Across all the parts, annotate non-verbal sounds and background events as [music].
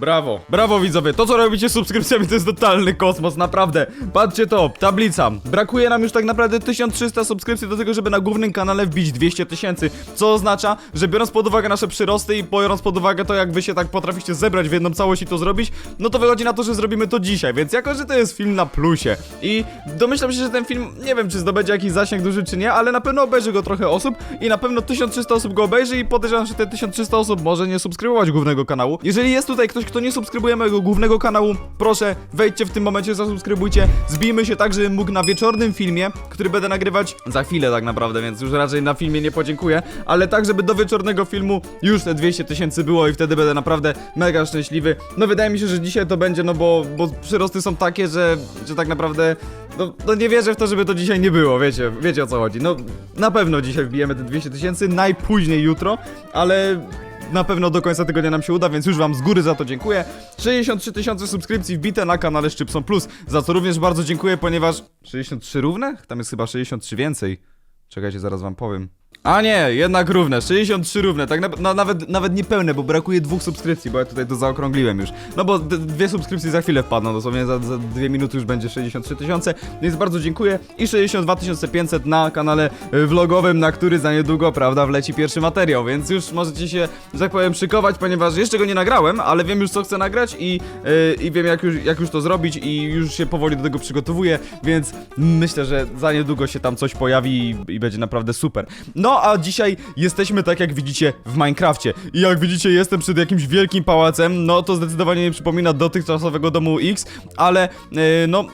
Brawo, brawo widzowie, to co robicie z subskrypcjami to jest totalny kosmos, naprawdę. Patrzcie to, tablica. Brakuje nam już tak naprawdę 1300 subskrypcji do tego, żeby na głównym kanale wbić 200 tysięcy. Co oznacza, że biorąc pod uwagę nasze przyrosty i biorąc pod uwagę to jak wy się tak potraficie zebrać w jedną całość i to zrobić No to wychodzi na to, że zrobimy to dzisiaj, więc jako, że to jest film na plusie I domyślam się, że ten film, nie wiem czy zdobędzie jakiś zasięg duży czy nie, ale na pewno obejrzy go trochę osób I na pewno 1300 osób go obejrzy i podejrzewam, że te 1300 osób może nie subskrybować głównego kanału. Jeżeli jest tutaj ktoś, kto nie subskrybuje mojego głównego kanału, proszę wejdźcie w tym momencie, zasubskrybujcie. Zbijmy się tak, żebym mógł na wieczornym filmie, który będę nagrywać za chwilę tak naprawdę, więc już raczej na filmie nie podziękuję, ale tak, żeby do wieczornego filmu już te 200 tysięcy było i wtedy będę naprawdę mega szczęśliwy. No wydaje mi się, że dzisiaj to będzie, no bo, bo przyrosty są takie, że, że tak naprawdę no, no nie wierzę w to, żeby to dzisiaj nie było, wiecie, wiecie o co chodzi. No na pewno dzisiaj wbijemy te 200 tysięcy, najpóźniej jutro, ale na pewno do końca tygodnia nam się uda, więc już wam z góry za to dziękuję. 63 tysiące subskrypcji wbite na kanale Szczypson Plus, za co również bardzo dziękuję, ponieważ 63 równe? Tam jest chyba 63 więcej. Czekajcie, zaraz wam powiem. A nie, jednak równe, 63 równe, tak na, na, nawet, nawet niepełne, bo brakuje dwóch subskrypcji, bo ja tutaj to zaokrągliłem już. No bo dwie subskrypcje za chwilę wpadną, dosłownie za, za dwie minuty już będzie 63 tysiące, więc bardzo dziękuję. I 62 500 na kanale vlogowym, na który za niedługo, prawda, wleci pierwszy materiał, więc już możecie się, że tak powiem, szykować, ponieważ jeszcze go nie nagrałem, ale wiem już co chcę nagrać i, y, i wiem jak już, jak już to zrobić i już się powoli do tego przygotowuję, więc myślę, że za niedługo się tam coś pojawi i, i będzie naprawdę super. No a dzisiaj jesteśmy tak jak widzicie w Minecrafcie. I jak widzicie jestem przed jakimś wielkim pałacem, no to zdecydowanie nie przypomina dotychczasowego domu X, ale yy, no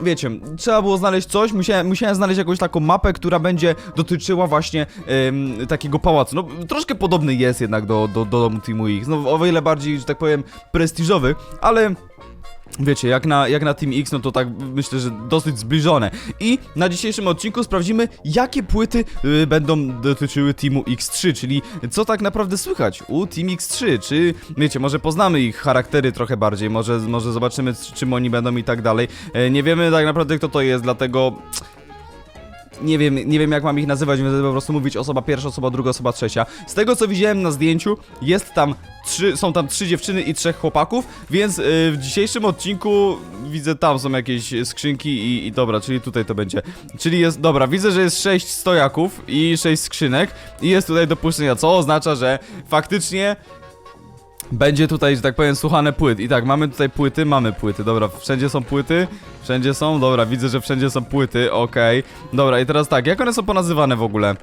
wiecie, trzeba było znaleźć coś, musiałem, musiałem znaleźć jakąś taką mapę, która będzie dotyczyła właśnie em, takiego pałacu. No, troszkę podobny jest jednak do, do, do domu Teamu X, no o wiele bardziej, że tak powiem, prestiżowy, ale... Wiecie, jak na, jak na Team X, no to tak myślę, że dosyć zbliżone. I na dzisiejszym odcinku sprawdzimy, jakie płyty y, będą dotyczyły Teamu X3, czyli co tak naprawdę słychać u Team X3. Czy, wiecie, może poznamy ich charaktery trochę bardziej, może, może zobaczymy, c- czym oni będą i tak dalej. E, nie wiemy tak naprawdę, kto to jest, dlatego nie wiem, nie wiem jak mam ich nazywać, będę po prostu mówić osoba pierwsza, osoba druga, osoba trzecia. Z tego co widziałem na zdjęciu, jest tam trzy, są tam trzy dziewczyny i trzech chłopaków, więc yy, w dzisiejszym odcinku widzę tam są jakieś skrzynki i, i dobra, czyli tutaj to będzie. Czyli jest, dobra, widzę, że jest sześć stojaków i sześć skrzynek i jest tutaj do puszczenia, co oznacza, że faktycznie będzie tutaj, że tak powiem, słuchane płyt. I tak, mamy tutaj płyty, mamy płyty, dobra, wszędzie są płyty, wszędzie są, dobra, widzę, że wszędzie są płyty, okej. Dobra, i teraz tak, jak one są ponazywane w ogóle?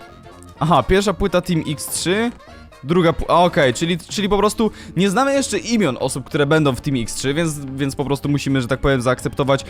Aha, pierwsza płyta Team X3, druga a okej, czyli, czyli po prostu nie znamy jeszcze imion osób, które będą w Team X3, więc, więc po prostu musimy, że tak powiem, zaakceptować,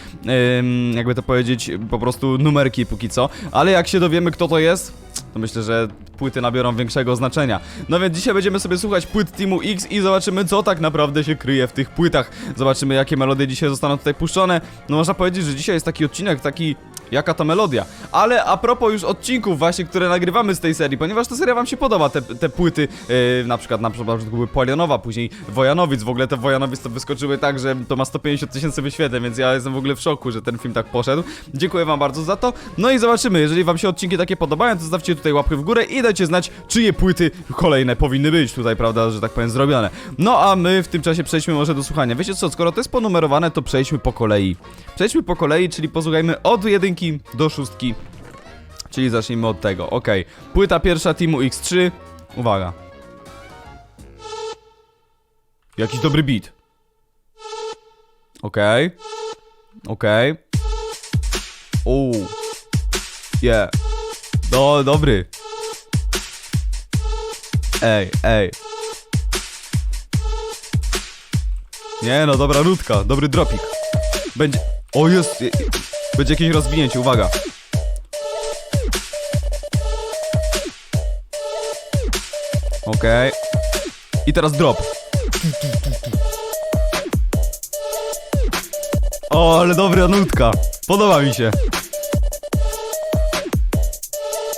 jakby to powiedzieć, po prostu numerki póki co. Ale jak się dowiemy, kto to jest, to myślę, że płyty nabiorą większego znaczenia. No więc dzisiaj będziemy sobie słuchać płyt Teamu X i zobaczymy, co tak naprawdę się kryje w tych płytach. Zobaczymy, jakie melodie dzisiaj zostaną tutaj puszczone. No można powiedzieć, że dzisiaj jest taki odcinek, taki... Jaka to melodia. Ale a propos już odcinków właśnie, które nagrywamy z tej serii, ponieważ ta seria wam się podoba, te, te płyty, yy, na przykład na przykład były Polianowa, później Wojanowic, w ogóle te Wojanowic to wyskoczyły tak, że to ma 150 tysięcy wyświetleń, więc ja jestem w ogóle w szoku, że ten film tak poszedł. Dziękuję wam bardzo za to. No i zobaczymy, jeżeli wam się odcinki takie podobają, to zostawcie tutaj łapkę w górę i dajcie znać, czyje płyty kolejne powinny być tutaj, prawda, że tak powiem, zrobione. No a my w tym czasie przejdźmy może do słuchania. Wiecie co, skoro to jest ponumerowane, to przejdźmy po kolei. Przejdźmy po kolei, czyli posłuchajmy od jedynki do szóstki. Czyli zacznijmy od tego, okej. Płyta pierwsza Teamu X3. Uwaga. Jakiś dobry beat. Okej. Okej. Uuu. Yeah. No, dobry. Ej, ej. Nie no, dobra nutka, dobry dropik. Będzie... O, jest... Będzie jakieś rozwinięcie, uwaga. Okej. I teraz drop. O, ale dobra nutka. Podoba mi się.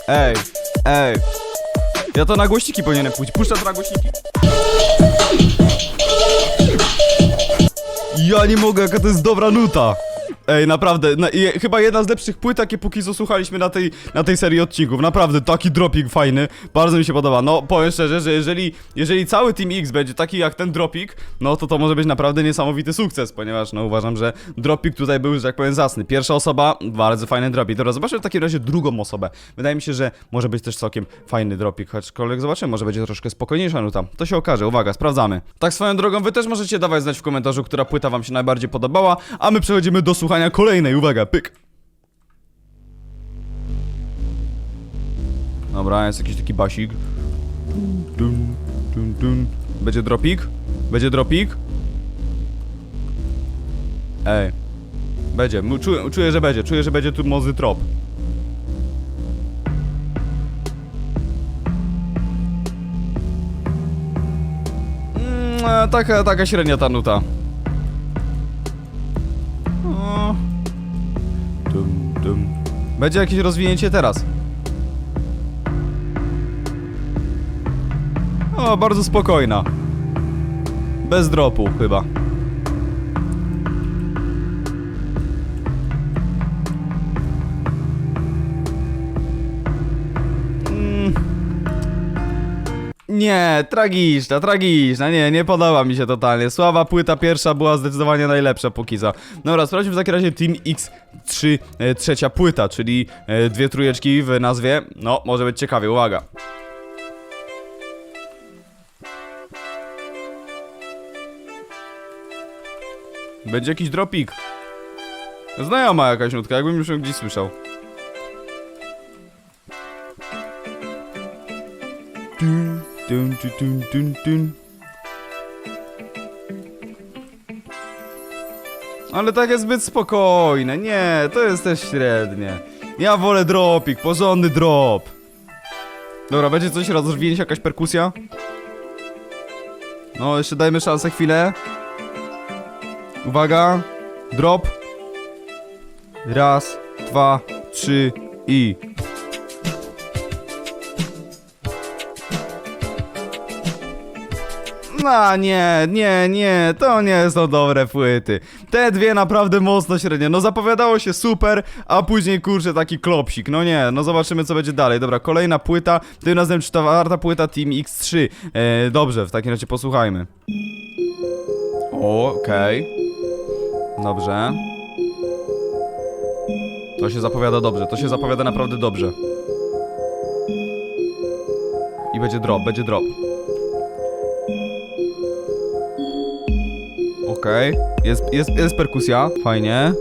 Ej, ej. Ja to na głośniki powinienem pójść. Puszczę to na głośniki. Ja nie mogę, jaka to jest dobra nuta. Ej, naprawdę, na, i, chyba jedna z lepszych płyt, jakie póki co słuchaliśmy na tej, na tej serii odcinków. Naprawdę, taki dropik fajny, bardzo mi się podoba. No, powiem szczerze, że jeżeli, jeżeli cały Team X będzie taki jak ten dropik, no to to może być naprawdę niesamowity sukces, ponieważ no uważam, że dropik tutaj był, że tak powiem, zasny. Pierwsza osoba, bardzo fajny dropik. Dobra, zobaczmy w takim razie drugą osobę. Wydaje mi się, że może być też całkiem fajny dropik, choćkolwiek zobaczymy, może będzie troszkę spokojniejsza nuta. To się okaże, uwaga, sprawdzamy. Tak swoją drogą, wy też możecie dawać znać w komentarzu, która płyta wam się najbardziej podobała, a my przechodzimy do słuchania kolejnej, uwaga, pyk. Dobra, jest jakiś taki basik. Dun, dun, dun. Będzie dropik? Będzie dropik? Ej. Będzie, czuję, czuję, że będzie, czuję, że będzie tu mocny trop. Mm, e, taka, taka średnia ta nuta. Dum. Będzie jakieś rozwinięcie teraz. O, bardzo spokojna. Bez dropu chyba. Nie, tragiczna, tragiczna, nie, nie podoba mi się totalnie. Sława płyta pierwsza była zdecydowanie najlepsza póki co. Dobra, sprawdźmy w takim razie Team X3, e, trzecia płyta, czyli e, dwie trójeczki w nazwie. No, może być ciekawie, uwaga. Będzie jakiś dropik. Znajoma jakaś nutka, jakbym już ją gdzieś słyszał. Dun, dun, dun, dun. Ale takie zbyt spokojne. Nie, to jest też średnie. Ja wolę dropik, porządny drop. Dobra, będzie coś rozwinięć, jakaś perkusja? No, jeszcze dajmy szansę chwilę. Uwaga, drop. Raz, dwa, trzy i. No nie, nie, nie, to nie są dobre płyty. Te dwie naprawdę mocno średnie. No zapowiadało się super, a później kurczę taki klopsik. No nie, no zobaczymy co będzie dalej. Dobra, kolejna płyta, tym razem czwarta płyta Team X3. E, dobrze, w takim razie posłuchajmy. Okej. Dobrze. To się zapowiada dobrze, to się zapowiada naprawdę dobrze. I będzie drop, będzie drop. Okej, jest, jest, jest perkusja, fajnie.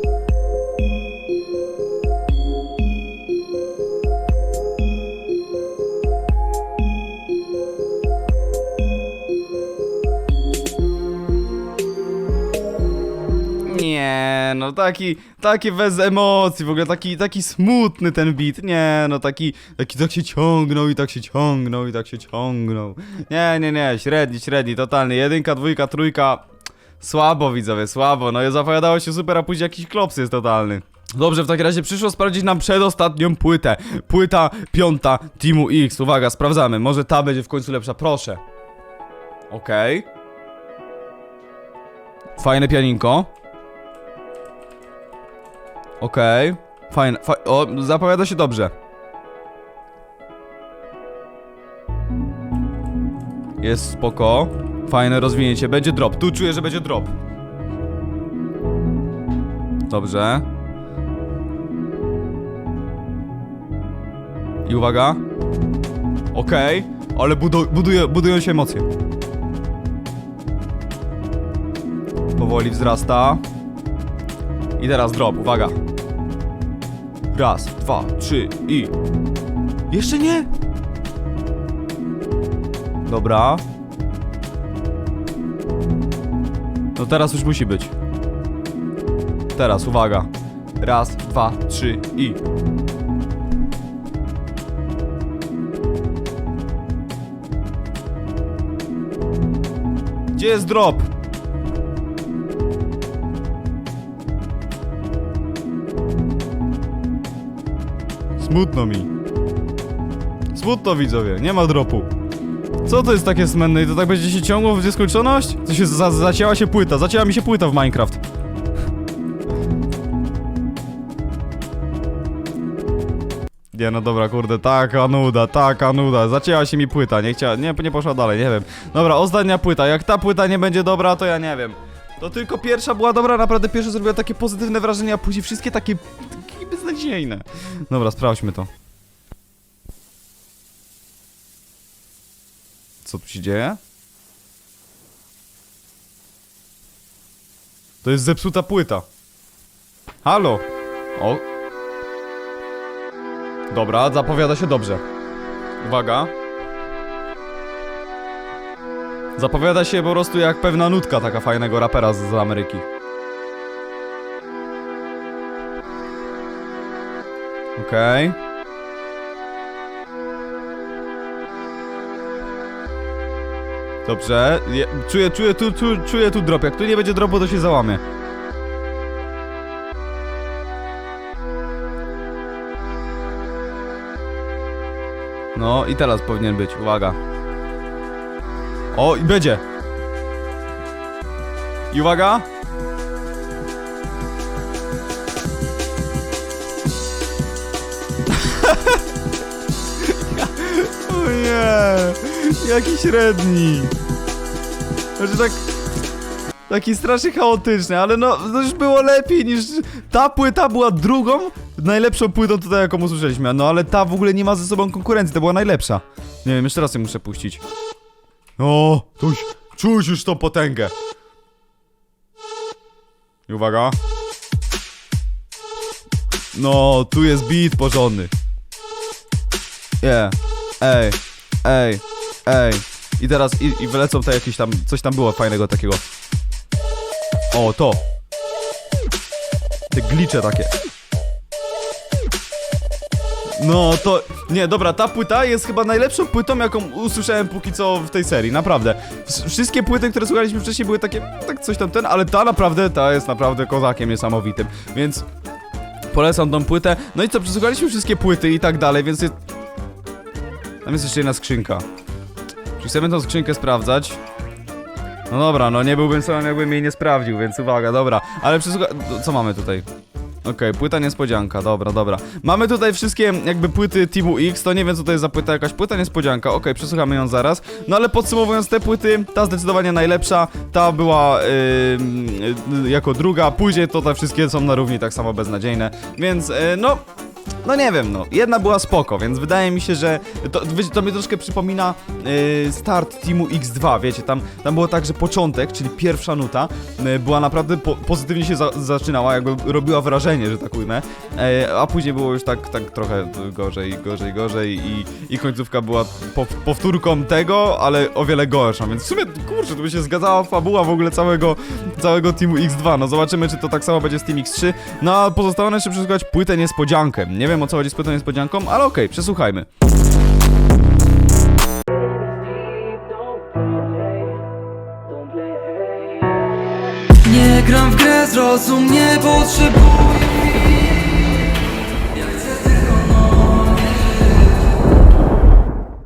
Nie, no taki, taki bez emocji, w ogóle taki, taki smutny ten beat, nie, no taki, taki tak się ciągnął i tak się ciągnął i tak się ciągnął. Nie, nie, nie, średni, średni, totalny, jedynka, dwójka, trójka, słabo widzowie, słabo, no i zapowiadało się super, a później jakiś klops jest totalny. Dobrze, w takim razie przyszło sprawdzić nam przedostatnią płytę. Płyta piąta Teamu X. Uwaga, sprawdzamy. Może ta będzie w końcu lepsza, proszę. Okej. Fajne pianinko. Okej. Fajne, fa o, zapowiada się dobrze. Jest spoko. Fajne rozwinięcie. Będzie drop. Tu czuję, że będzie drop. Dobrze. I uwaga. Okej. Ale budu buduje, budują się emocje. Powoli wzrasta. I teraz drop, uwaga. Raz, dwa, trzy i... Jeszcze nie! Dobra. No teraz już musi być. Teraz, uwaga. Raz, dwa, trzy i... Gdzie jest drop? Smutno mi. Smutno widzowie, nie ma dropu. Co to jest takie smętne i to tak będzie się ciągło w nieskończoność? To się za zacięła się płyta, zacięła mi się płyta w Minecraft. Nie no dobra, kurde, taka nuda, taka nuda, zacięła się mi płyta, nie chciała, nie, nie poszła dalej, nie wiem. Dobra, ostatnia płyta, jak ta płyta nie będzie dobra, to ja nie wiem. To tylko pierwsza była dobra, naprawdę pierwsza zrobiła takie pozytywne wrażenie, a później wszystkie takie, takie beznadziejne. Dobra, sprawdźmy to. Co tu się dzieje? To jest zepsuta płyta. Halo? O. Dobra, zapowiada się dobrze. Uwaga. Zapowiada się po prostu jak pewna nutka taka fajnego rapera z, z Ameryki. Okej. Dobrze, je, czuję, czuję tu, tu, czuję tu drop. Jak tu nie będzie dropu, to się załamie. No i teraz powinien być, uwaga. O, i będzie. I uwaga. [laughs] o nie, jaki średni. Znaczy tak... Taki strasznie chaotyczny, ale no, no już było lepiej niż... Ta płyta była drugą najlepszą płytą tutaj, jaką usłyszeliśmy. No ale ta w ogóle nie ma ze sobą konkurencji, to była najlepsza. Nie wiem, jeszcze raz ją muszę puścić. O, tuś, czuć już tą potęgę. I uwaga. No, tu jest beat porządny. Yeah. Ej, ej, ej. I teraz, i, i wylecą te jakieś tam, coś tam było fajnego takiego. O, to. Te glicze takie. No to. Nie, dobra, ta płyta jest chyba najlepszą płytą, jaką usłyszałem póki co w tej serii, naprawdę. Wsz- Wszystkie płyty, które słuchaliśmy wcześniej, były takie, tak coś tam ten, ale ta naprawdę, ta jest naprawdę kozakiem niesamowitym, więc. Polecam tą płytę. No i co, przesłuchaliśmy wszystkie płyty i tak dalej, więc jest. Tam jest jeszcze jedna skrzynka. Czy chcemy tą skrzynkę sprawdzać? No dobra, no nie byłbym sobą, jakbym jej nie sprawdził, więc uwaga, dobra. Ale przesłucha... Co mamy tutaj? Okej, płyta niespodzianka, dobra, dobra. Mamy tutaj wszystkie jakby płyty Teamu X, to nie wiem co to jest za płyta, jakaś płyta niespodzianka, okej, przesłuchamy ją zaraz. No ale podsumowując te płyty, ta zdecydowanie najlepsza, ta była yy, yy, jako druga, później to te wszystkie są na równi tak samo beznadziejne, więc yy, no... No nie wiem, no. Jedna była spoko, więc wydaje mi się, że to, to mnie troszkę przypomina yy, start Teamu X2, wiecie, tam, tam było tak, że początek, czyli pierwsza nuta, yy, była naprawdę po, pozytywnie się za, zaczynała, jakby robiła wrażenie, że tak ujmę, yy, a później było już tak, tak trochę gorzej, gorzej, gorzej i, i końcówka była po, powtórką tego, ale o wiele gorsza, więc w sumie, kurczę, to by się zgadzała fabuła w ogóle całego, całego Teamu X2, no zobaczymy, czy to tak samo będzie z Team X3, no a pozostało nam jeszcze przesłuchać płytę niespodziankę, nie wiem o co chodzi z płytą niespodzianką, ale okej, przesłuchajmy. Nie gram w grę, zrozum, nie potrzebuję